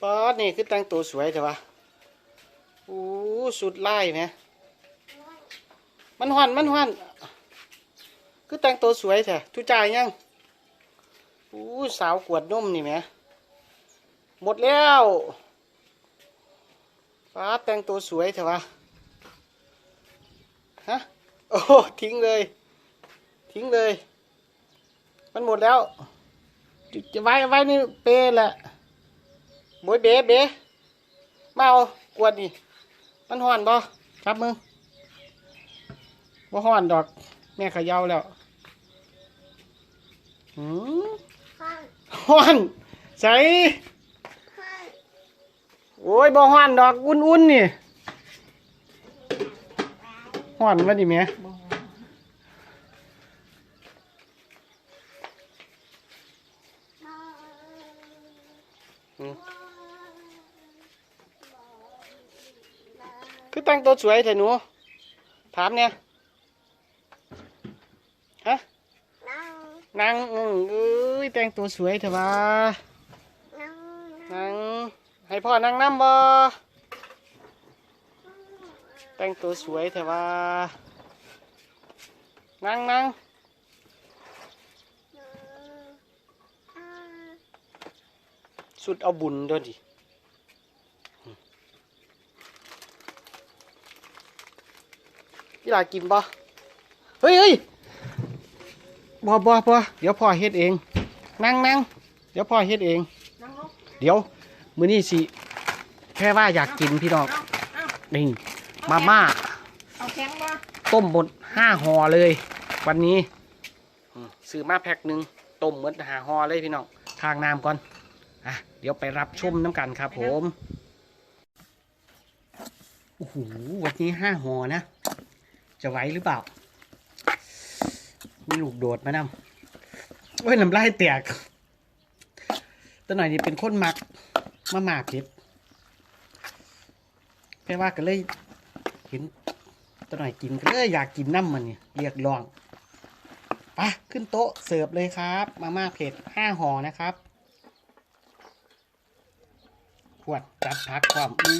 ป๊อดนี่คือแต่งตัวสวยใช่ปะอู้สุดไล่ไหมมันหอนมันหอนคือแต่งตัวสวยแท้ทุจ่ายยังอู้สาวกวดนมนี่ไหมหมดแล้วป๊าดแต่งตัวสวยใช่ปะฮะโอ้ทิ้งเลย ทิ้งเลย มันหมดแล้วจะไว้ไว้ในเปรแหละ บอยเบ๊เบ๊มาเอากวดนี่มันห่อนบ่ครับมึงบ่ห่อนดอก แม่เขย่าแล้วหืมห่อนใส่โอ้ยบ่ห่อนดอกอุ่นๆนี่ห่อนมาดิแม่ คือแต่งตัวสวยเถอะหนู ถามเนี่ยฮะนางอืมเอ้ยแต่งตัวสวยเถอะวะนางให้พ่อนั่งน้ำบ่แต่งตัวสวยเถอะวะนั่งนั่งสุดเอาบุญด้วยดิ พี่ลากินบ่เฮ้ยเฮ้ยบ่บ่บ่เดี๋ยวพ่อเฮ็ดเอง นั่งนั่งเดี๋ยวพ่อเฮ็ดเอง เดี๋ยว มื้อนี้สิ แค่ว่าอยากกินพี่น้องนี่มาม่าเอาแข็งบ่ต้มหมดห้าห่อเลย วันนี้อืมซื้อมาแพ็คหนึ่งต้มหมดห้าห่อเลยพี่น้องข้างน้ำก่อนอะเดี๋ยวไปรับชมน้ำกันครับผมโอ้โหวันนี้ห้าห่อนะ จะไหวหรือเปล่า มีลูกโดดมานำโอ้ยน้ำลายแตกตัวหน่อยนี่เป็นคนมักมาหมากเผ็ดแค่ว่าก็เลยเห็นตัวหน่อยกินก็เลยอยากกินน้ำมันเนี่ยเรียกร้องไปะขึ้นโต๊ะเสิร์ฟเลยครับ มาม่าเผ็ดห้าห่อนะครับขวดจัดพักความอื้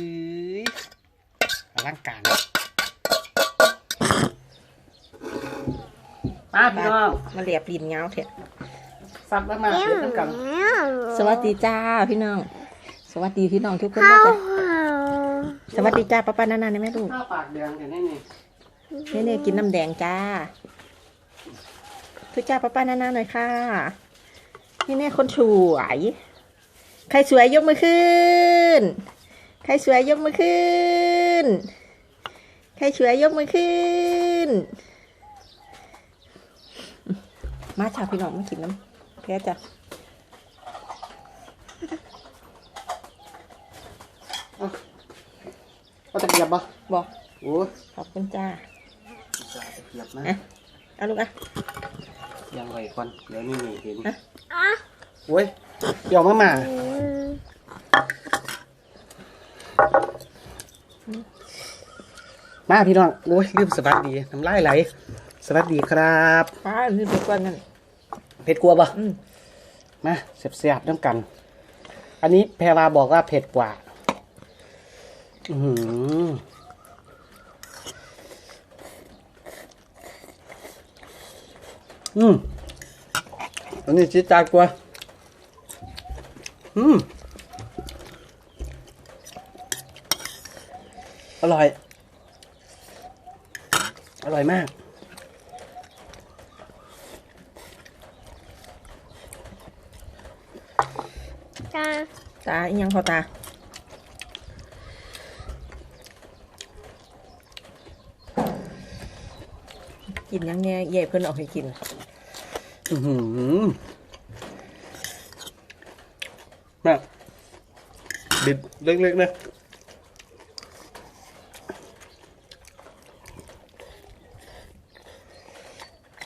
ออลังการ มาพี่น้องมาเหลียบลินเงาเถอะซับมาม่าเผ็ดน้ำกันสวัสดีจ้าพี่น้อง สวัสดีพี่น้องทุกคนด้วยจ้ะสวัสดีจ้าป้าป้านานาได้ไหมลูกข้าวปากแดงแต่นี่นี่นี่นี่กินน้ำแดงจ้าทุกจ้าป้าป้านานาหน่อยค่ะ นี่นี่คนสวยใครสวยยกมือขึ้น ใครสวยยกมือขึ้น ใครสวยยกมือขึ้น มาชาพี่น้องมากินน้ำแพ้จ้ะเอาตะเกียบบ่บอกโอ้ยขอบคุณจ้าจะตะเกียบนะอะเอาลูกอะยังไงก่อนเดี๋ยวนี่นี่เห็นอะโอ้ยเดี๋ยวมาม่ามาพี่น้องโอ้ยลืมสวัสดีน้ำลายไหลส วัสดีครับป้านี่เป็นก้อนนั่นเผ็ดกลัวปะอืมมาเสียบๆน้ำกัน อันนี้แพรวาบอกว่าเผ็ดกว่า อือหืออืมอันนี้จิตจากกว่า อืม อร่อย อร่อยมาก ตาอีหยังพอตากินหยังแง่เย่เพิ่นเออกให้กิน อือหือแม่บิดเล็กๆนะ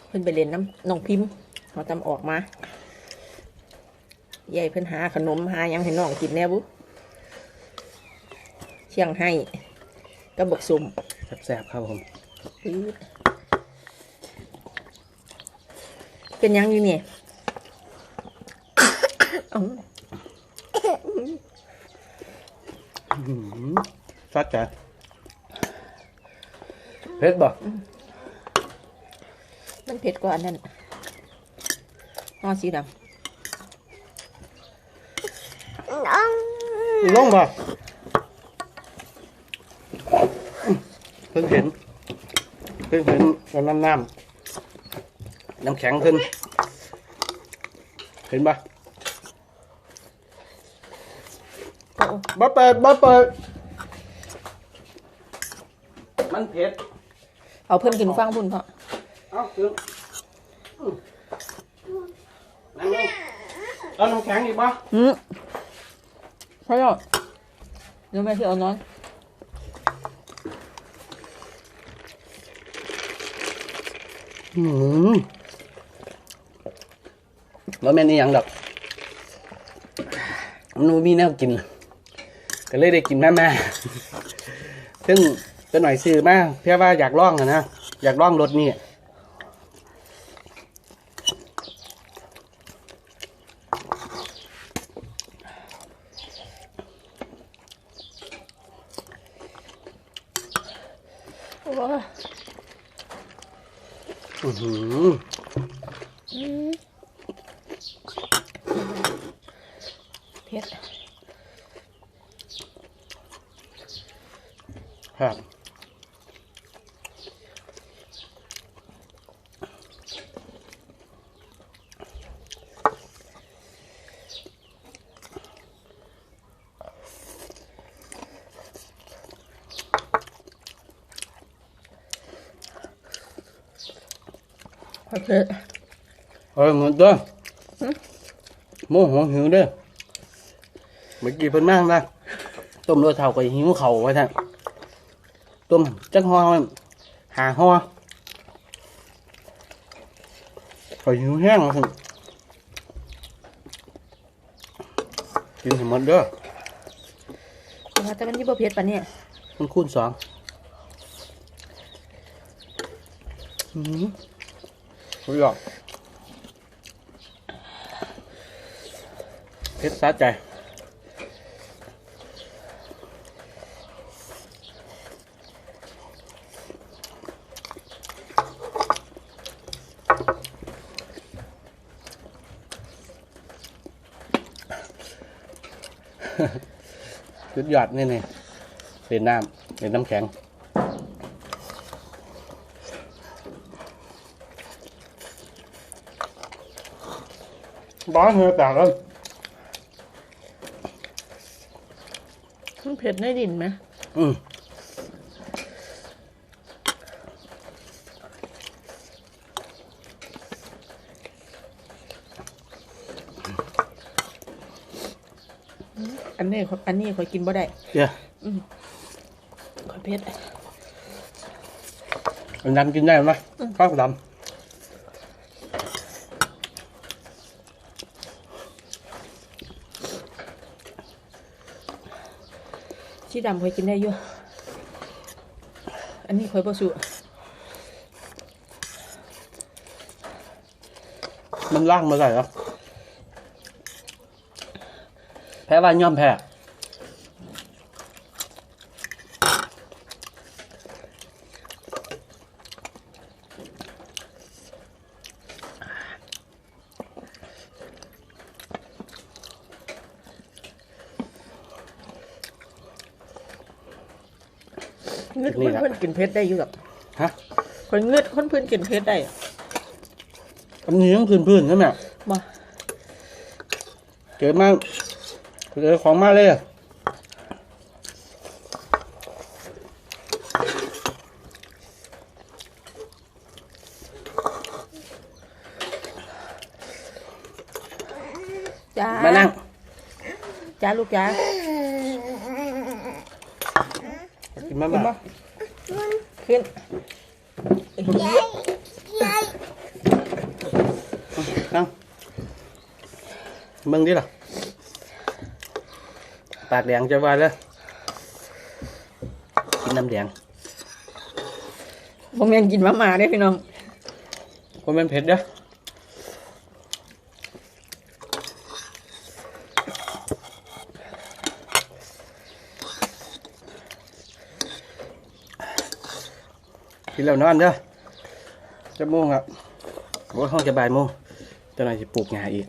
เพิ่นไปเรียนน้ำน้องพิมพ์เขาตำออกมา เย่เพิ่นหาขนมหาหยังให้น้องกินแน่บุเชียงให้กระบอกสุ่มแซ่บๆครับผมปื๊ดเป็นหยังอยู่เนี่ยเอ้าอื้อหือซัดจ้ะเผ็ดบ่มันเผ็ดกว่าอันนั้นนอสีด ลงบ่เพิ่งเห็น เพิ่งเห็นน้ำน้ำน้ำแข็งขึ้นเห็นบ่ำโอ้บ่เปิดบ่เปิดมันเผ็ด เอาเพิ่นกินฟังบุญเพาะเอาถึงอืมนั่งลงเอาน้ำแข็งอีกบ่อืมใช่หรอเดี๋ยวแม่ ที่เอานอนอืมว่าแม่นอี่ยังดอกมันบ่มีแนวกิน ก็เลยได้กินแม่แม่ๆซึ่งเป็นหน่อยซื้อมาเพื่อว่าอยากลองอะนะ อยากลองรถนี่ โอ้ย อื้อหือ อืม เผ็ดครับเผ็ดเอ้ยหมด เด้อโมโหหิวเด้อเมื่อกี้เพิ่นมาว่าต้มรสเท่ากับหิวเข่าวไว้ท่านต้มจักห่อหาห่อข่อยหิวแห้งท่านกินให้หมดเด้อแต่มันยี่บ่เผ็ดปะเนี่ยมันคูณสองอืมสุดยอดเพชรสะใจ สุดยอดนี่นี่เป็นน้ำเป็นน้ำแข็งบ้าเหงื่อแตกแล้วมันเผ็ดในดินไหมอืม อันนี้อันนี้ข่อยกินบ่ได้เดี๋ยวข่อยเผ็ดมันดำกินได้ไหมข้าวดชีดำข่อยกินได้อยู่อันนี้ข่อยบ่สุำมันล่างมาได้เหรอแพ้ว่าย่อมแพ้เงืดคนเพิ่นกินเผ็ดได้อยู่กับฮะข่อยเงืดคนเพิ่นกินเผ็ดได้อันนี้ต้องพื้นๆใช่ไหมบ่เกิดมา เจอของมาเลยอะจ้ามานั่งจ้าลูกจ้ากินมาขึ้นมาบ่ขึ้นนั่งมึงดิล่ะ ปากแดงจะว่าแล้วกินน้ำแดงบ่แม่นกินมะม่าเด้ยพี่น้องโมเม่นเผ็ดเด้อกินแล้วนอนเด้อจะโมงอะบว่าห้องจะบ่ายโมงจะหน่อยจะปลูกงาอีก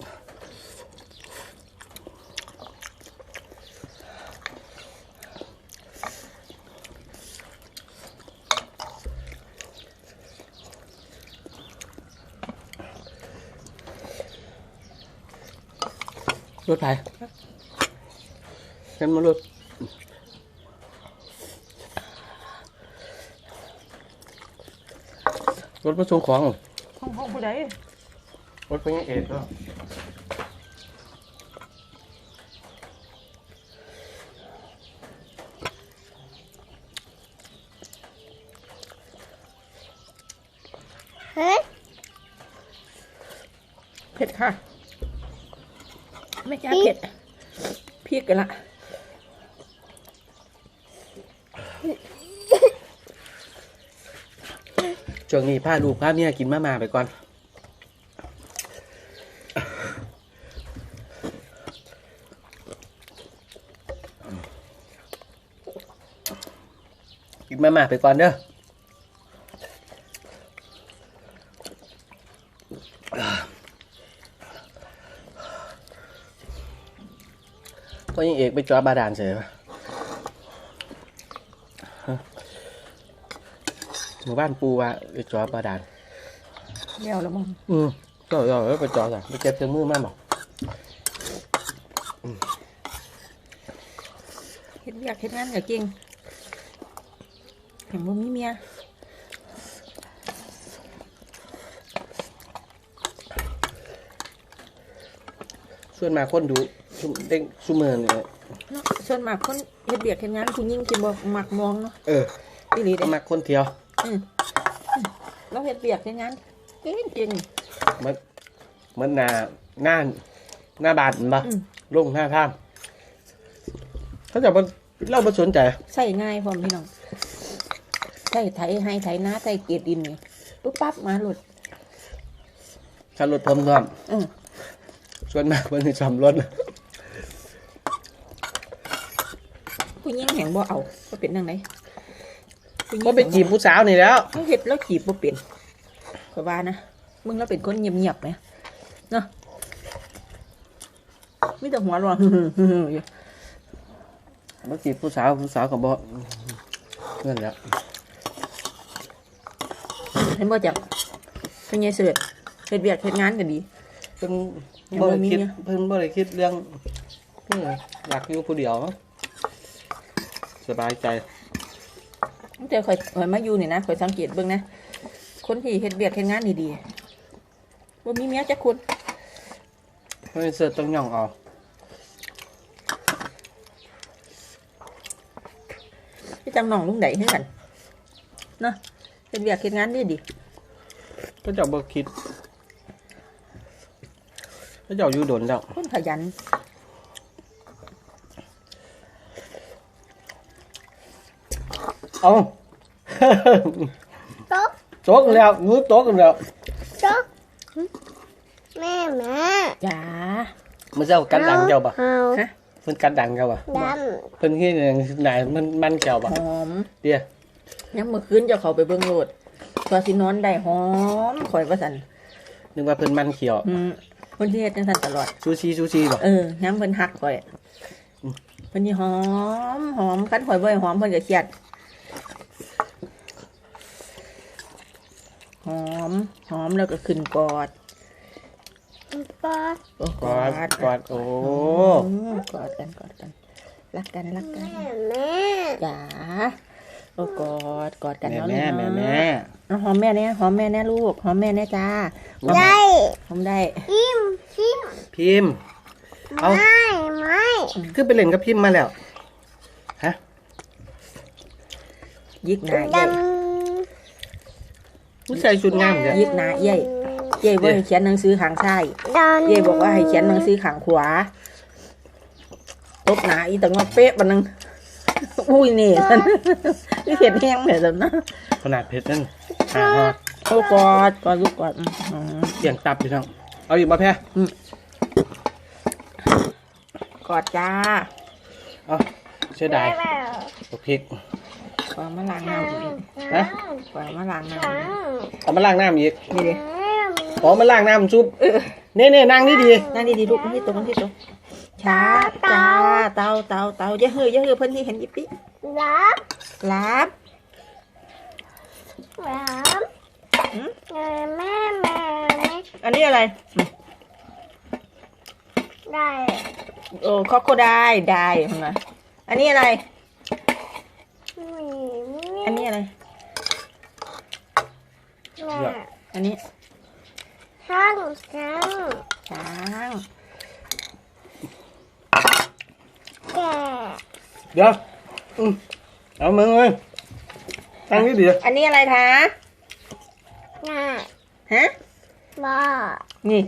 รถไฟกันมารถรถมาส่งของห้องห้องผู้ใดรถเป็นยังเอ็ดก็เฮ้ยเผ็ดค่ะ ไม่จ้าเผ็ดพริกกันละช่วงนี้พาลูกพาเมียกินมามาไปก่อนกินมามาไปก่อนเด้อ ก็ยังเอกไปจอบาดาลเสียปะฮะหมู่บ้านปูว่าไปจอบาดาลเลี้ยวแล้วมั้งอืมก็เราไปจอจ้ะไปเก็บเครื่องมือมาบอกเฮ็ดเวียกเฮ็ดงานกับเก่งเห็นว่ามีเมียส่วนมากคนดู ซุมเด็กซุมเมอร์เนี่ยเนาะส่วนมากคนเฮ็ดเวียกเฮ็ดงานผู้หญิงสิบ่มักมองเนาะเอออีหลีก็เด้มักคนเที่ยวอืมอืมเราเฮ็ดเวียกเฮ็ดงานเก่งเก่งเหมันเหมันหน้าหน้าหน้าบาดบ่อืม ลงหน้าท่ามเขาจะมาเล่ามาสนใจ ใส่ง่ายพร้อมพี่น้องใส่ไถให้ไถนาใส่เกล็ดดินนี่ปุ๊บปั๊บมาหลุด ขับรถพร้อมซ้อมเออส่วนมากมันจะซ่อมรถ ผู้หญิงแห่งบ่เอาก็เป็นจังไดผู้หญิงก็ไปจีบผู้สาวนี่แล้วเขาเฮ็ดแล้วจีบบ่เป็นก็ว่านะมึงแล้วเป็นคนเงียบๆไหมเนาะมีแต่หัวเร้อนอยู่มาจีบผู้สาวผู้สาวก็บอกนั่นแหละเห็นบ่จักเป็นไงเสิร์ชเฮ็ดเวียกเฮ็ดงานก็ดีเพิ่นยังบ่บ่ได้มีคิดเนี่ยเพิ่นบ่ได้คิดเรื่องเอออยากอยู่ผู้เดียวมั้ง สบายใจตั้งแต่ข่อยข่อยมาอยู่นี่นะข่อยสังเกตเบิ่งนะคนที่เฮ็ดเวียกเฮ็ดงานดีๆบ่มีเมียจักคนเพราะฉะนั้นเสิร์ชต้องย่องเอาพี่จังน้องลุงใดคือกันเนาะเฮ็ดเวียกเฮ็ดงานดีดีก็เจ้าบ่คิดก็เจ้าอยู่โดนแล้วคนขยัน เอาโต๊ะโต๊ะกันแล้วงูโต๊ะกันแล้วโต๊ะแม่แม่จ้ามันเจ้ากัดดังเจ้าบ่เฮาฮะเพิ่นกัดดังเจ้าบ่ดเพิ่นคิดอย่างไหนมันมันเจ้าบ่หอมเดี๋ยวยังเมื่อคืนเจะเขาไปเบิ่งโลดตัวสินอนได้หอมข่อยว่าซั่นนึกว่าเพิ่นมันเขียวอืมเพิ่นสิเฮ็ดจังซั่นตลอดซูชิซูชิบ่เออย้ำเพิ่นฮักข่อยอืมเพิ่นสิหอมหอมคันข่อยบ่ให้หอมเพิ่นก็เครียด หอม หอมแล้วก็ขึ้นกอดำปอดโอ้กอดกอดโอ้อืมกอดกันกอดกันรักกันรักกันแม่แม่จ๋าโอ้กอดกอดกันแม่เนาะแม่ลูกแม่เนาะแม่เอาหอมแม่เนี่ยหอมแม่แน่ลูกหอมแม่แน่จ้าหอมได้หอมได้พิมพ์พิมพ์พิมพ์เอาไม่ไม่คือไปเล่นกับพิมพ์มาแล้วฮะยิกหนาดเย่ย ผู้ชายชุดงามจ้ะยิกหนาเย่ยเย่ว่าให้เขียนหนังสือขางซ้ายำดำเย่บอกว่าให้เขียนหนังสือขางขวาตบหนาอีตังว่าเป๊ะบันนึงอุ้ยนี่ฉันนี่เห็นแห้งเลยสันนะขนาดเพชรนั่นหาฮอดโอ้กอดกอดลูกกอดอืมอืมเสียงตับพี่น้องเอาอีกมาแพ้กอดจ้า เอาเสียดายแม่บัก พริกวางมาล้างน้ำอีกนะวางมาล้างน้ช้างเอามาล้างน้ำอีกำนี่ดิอ๋อมาล้างน้ำซุปเน่เน่ๆนั่งดีดีนั่งดีๆลูกมันที่ตรงมันที่ตรงช้าจ้าเตาเตาเตาอย่าเหืออย่าเหือเพิ่นที่เห็นยิบปิรับลับรับหืมแม่แม่แม่อันนี้อะไรอืมได้โอ้คอกโคได้ได้เห็นไหมอันนี้อะไรมี อันนี้อะไรแม่อันนี้ช้างช้างช้างแก่ๆเดี๋ยวอืมเอามึงเลยนั่งดีดีอันนี้อะไรคะหน้าฮะบ้านี่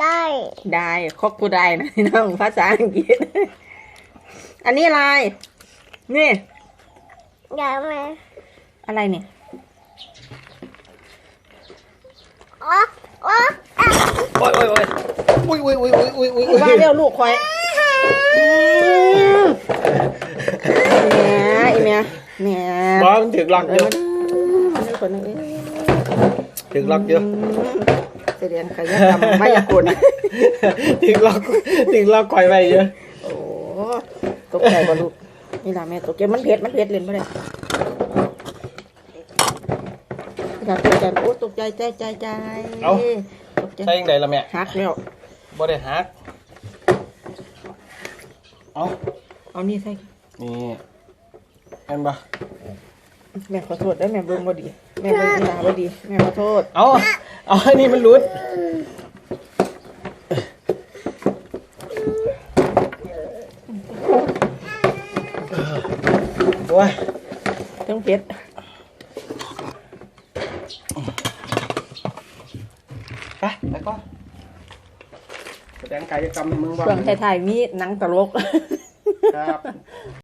ได้ได้คอกโคได้นะพี่น้องภาษาอังกฤษ อันนี้อะไร นี่ ได้ไหมอะไรเนี่ยอ๋ออ๋ออะโอ้ยโอ้ยโอ้ยอุ้ยอุ้ยอุ้ยอุ้ยอุ้ยอุ้ยว่าเร็วลูกคอยเนี่ยอีเมียเนี่ยบอมันถึกล็อกเอเยออะมันเป็นคนนึงถึกล็อกเยอะแสดงขยันทำมายากลถึกล็อกถึกล็อกคอยไว้เยอะโอ้ตกใจบ่ลูก นี่ล่ะแม่ตกใจมันเผ็ดมันเผ็ดเล่นบ่ได้อย่าตกใจโอ้ตกใจใจใจใจตกใจใช่ยังไงล่ะแม่หักแล้วบ่ได้หักเอาเอานี่ใส่นี่เห็นปะแม่ขอโทษได้อแม่เบิ่งบ่ดี แม่เบิ่งอีหลาบ่ดี แม่ขอโทษ เอาเอาอันนี้มันหลุดโอ้ย ต้อง เผ็ดไปไปก่อนแสดงกายกรรมในเมืองบ้าช่วงท้ายๆมีหนังตลก ครับ